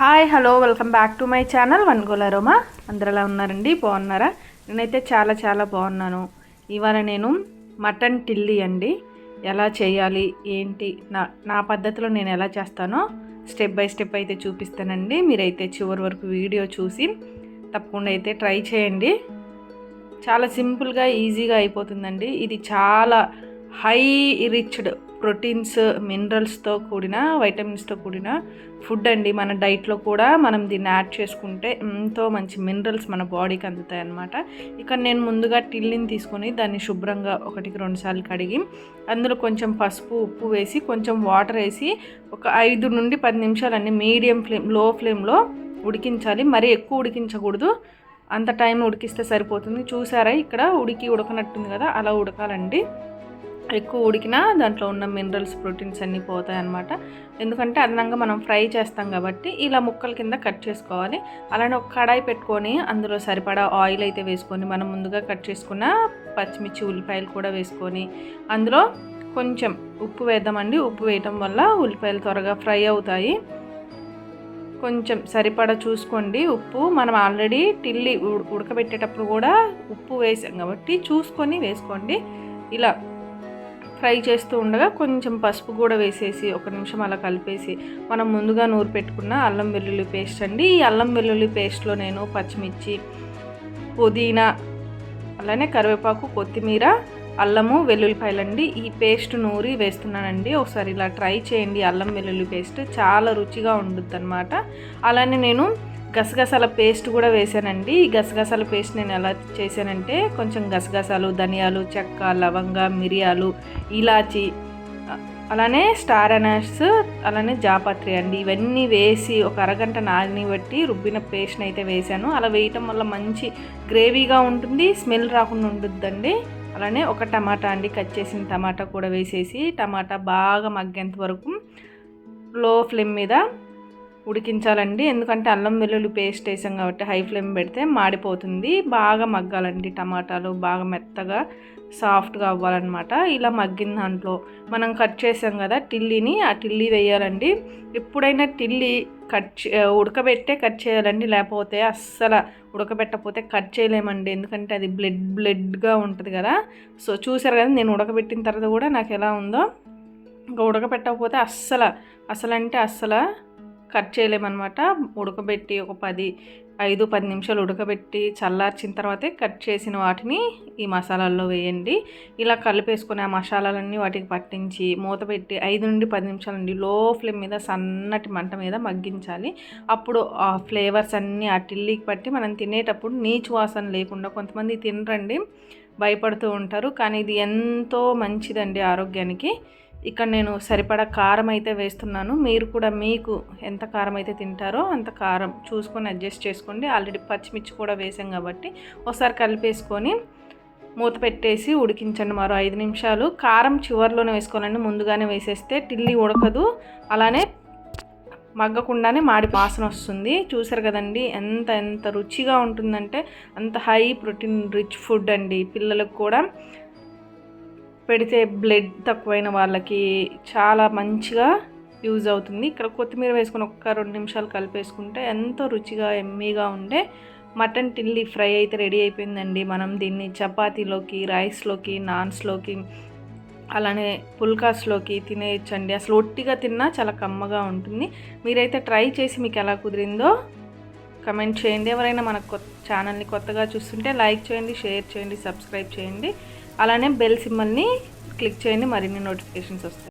Hi hello welcome back to my channel one గోలారోమా అందరిలా ఉన్నారండి? బాగున్నారా? నేనైతే చాలా చాలా బాగున్నాను. ఇవాళ నేను మటన్ టిల్లీ అండి. ఎలా చేయాలి? ఏంటి? నా నా పద్ధతిలో నేను ఎలా చేస్తానో స్టెప్ బై స్టెప్ అయితే చూపిస్తానండి. మీరైతే చివరి వరకు వీడియో చూసి తప్పకుండా అయితే ట్రై చేయండి. చాలా సింపుల్గా ఈజీగా అయిపోతుందండి. ఇది చాలా హై రిచ్డ్ ప్రోటీన్స్ మినరల్స్తో కూడిన వైటమిన్స్తో కూడిన ఫుడ్ అండి. మన డైట్లో కూడా మనం దీన్ని యాడ్ చేసుకుంటే ఎంతో మంచి మినరల్స్ మన బాడీకి అందుతాయి అన్నమాట ఇక నేను ముందుగా టిల్లిని తీసుకొని దాన్ని శుభ్రంగా ఒకటికి రెండుసార్లు కడిగి అందులో కొంచెం పసుపు ఉప్పు వేసి కొంచెం వాటర్ వేసి ఒక ఐదు నుండి పది నిమిషాలన్నీ మీడియం ఫ్లేమ్లో ఫ్లేమ్లో ఉడికించాలి. మరీ ఎక్కువ ఉడికించకూడదు. అంత టైం ఉడికిస్తే సరిపోతుంది. చూసారా? ఇక్కడ ఉడికి ఉడకనట్టుంది కదా? అలా ఉడకాలండి. ఎక్కువ ఉడికినా దాంట్లో ఉన్న మినరల్స్ ప్రోటీన్స్ అన్నీ పోతాయి అన్నమాట. ఎందుకంటే అదనంగా మనం ఫ్రై చేస్తాం కాబట్టి ఇలా ముక్కల కింద కట్ చేసుకోవాలి. అలానే ఒక కడాయి పెట్టుకొని అందులో సరిపడా ఆయిల్ అయితే వేసుకొని మనం ముందుగా కట్ చేసుకున్న పచ్చిమిర్చి ఉల్లిపాయలు కూడా వేసుకొని అందులో కొంచెం ఉప్పు వేద్దామండి. ఉప్పు వేయటం వల్ల ఉల్లిపాయలు త్వరగా ఫ్రై అవుతాయి. కొంచెం సరిపడా చూసుకోండి. ఉప్పు మనం ఆల్రెడీ టిల్లి ఉడకబెట్టేటప్పుడు కూడా ఉప్పు వేసాం కాబట్టి చూసుకొని వేసుకోండి. ఇలా ఫ్రై చేస్తూ ఉండగా కొంచెం పసుపు కూడా వేసేసి ఒక నిమిషం అలా కలిపేసి మనం ముందుగా నూరు పెట్టుకున్న అల్లం వెల్లుల్లి పేస్ట్ అండి. ఈ అల్లం వెల్లుల్లి పేస్ట్లో నేను పచ్చిమిర్చి పుదీనా అలానే కరివేపాకు కొత్తిమీర అల్లము వెల్లుల్లిపాయలండి. ఈ పేస్ట్ నూరి వేస్తున్నానండి. ఒకసారి ఇలా ట్రై చేయండి అల్లం వెల్లుల్లి పేస్ట్. చాలా రుచిగా ఉంటుంది అనమాట అలానే నేను గసగసాల పేస్ట్ కూడా వేసానండి ఈ గసగసాల పేస్ట్ నేను ఎలా చేశానంటే కొంచెం గసగసాలు ధనియాలు చెక్క లవంగ మిరియాలు ఇలాచి అలానే స్టార్ అనాస్ అలానే జాపత్రి అండి. ఇవన్నీ వేసి ఒక అరగంట నాని బట్టి రుబ్బిన పేస్ట్ని అయితే వేసాను అలా వేయటం వల్ల మంచి గ్రేవీగా ఉంటుంది స్మెల్ రాకుండా ఉంటుందండి. అలానే ఒక టమాటా అండి కట్ చేసిన టమాటా కూడా వేసేసి టమాటా బాగా మగ్గేంత వరకు లో ఫ్లేమ్ మీద ఉడికించాలండి. ఎందుకంటే అల్లం వెల్లుల్లి పేస్ట్ వేసాం కాబట్టి హై ఫ్లేమ్ పెడితే మాడిపోతుంది. బాగా మగ్గాలండి టమాటాలు. బాగా మెత్తగా సాఫ్ట్గా అవ్వాలన్నమాట. ఇలా మగ్గిన దాంట్లో మనం కట్ చేసాం కదా టిల్లీని ఆ టిల్లీ వేయాలండి. ఎప్పుడైనా టిల్లీ కట్ ఉడకబెట్టే కట్ చేయాలండి. లేకపోతే అస్సలు ఉడకబెట్టకపోతే కట్ చేయలేమండి. ఎందుకంటే అది బ్లడ్ బ్లడ్గా ఉంటుంది కదా. సో చూసారు కదా నేను ఉడకబెట్టిన తర్వాత కూడా నాకు ఎలా ఉందో. ఇంకా ఉడకబెట్టకపోతే అస్సలు అసలంటే అస్సలు కట్ చేయలేమన్నమాట. ఉడకబెట్టి ఒక పది ఐదు పది నిమిషాలు ఉడకబెట్టి చల్లార్చిన తర్వాతే కట్ చేసిన వాటిని ఈ మసాలాల్లో వేయండి. ఇలా కలిపేసుకుని ఆ మసాలాలన్నీ వాటికి పట్టించి మూత పెట్టి ఐదు నుండి పది నిమిషాలండి లో ఫ్లేమ్ మీద సన్నటి మంట మీద మగ్గించాలి. అప్పుడు ఆ ఫ్లేవర్స్ అన్నీ ఆ టిల్లీకి పట్టి మనం తినేటప్పుడు నీచు వాసన లేకుండా కొంతమంది తినరండి భయపడుతూ ఉంటారు. కానీ ఇది ఎంతో మంచిదండి ఆరోగ్యానికి. ఇక్కడ నేను సరిపడా కారం అయితే వేస్తున్నాను. మీరు కూడా మీకు ఎంత కారం అయితే తింటారో అంత కారం చూసుకొని అడ్జస్ట్ చేసుకోండి. ఆల్రెడీ పచ్చిమిర్చి కూడా వేసాం కాబట్టి ఒకసారి కలిపేసుకొని మూత పెట్టేసి ఉడికించండి మరో ఐదు నిమిషాలు. కారం చివరిలోనే వేసుకోవాలండి. ముందుగానే వేసేస్తే టిల్లి ఉడకదు. అలానే మగ్గకుండానే మాడి వాసన వస్తుంది. చూసారు కదండి ఎంత ఎంత రుచిగా ఉంటుందంటే అంత హై ప్రోటీన్ రిచ్ ఫుడ్ అండి పిల్లలకు కూడా. పెడితే బ్లడ్ తక్కువైన వాళ్ళకి చాలా మంచిగా యూజ్ అవుతుంది. ఇక్కడ కొత్తిమీర వేసుకొని ఒక్క రెండు నిమిషాలు కలిపేసుకుంటే ఎంతో రుచిగా ఎమ్మీగా ఉండే మటన్ టిల్లీ ఫ్రై అయితే రెడీ అయిపోయిందండి. మనం దీన్ని చపాతీలోకి రైస్లోకి నాన్స్లోకి అలానే పుల్కాస్లోకి తినేయచ్చండి. అసలు ఒట్టిగా తిన్నా చాలా కమ్మగా ఉంటుంది. మీరైతే ట్రై చేసి మీకు ఎలా కుదిరిందో కమెంట్ చేయండి. ఎవరైనా మన కొత్త ఛానల్ని కొత్తగా చూస్తుంటే లైక్ చేయండి షేర్ చేయండి సబ్స్క్రైబ్ చేయండి. అలానే బెల్ సిమ్మల్ని క్లిక్ చేయండి మరిన్ని నోటిఫికేషన్స్ వస్తాయి.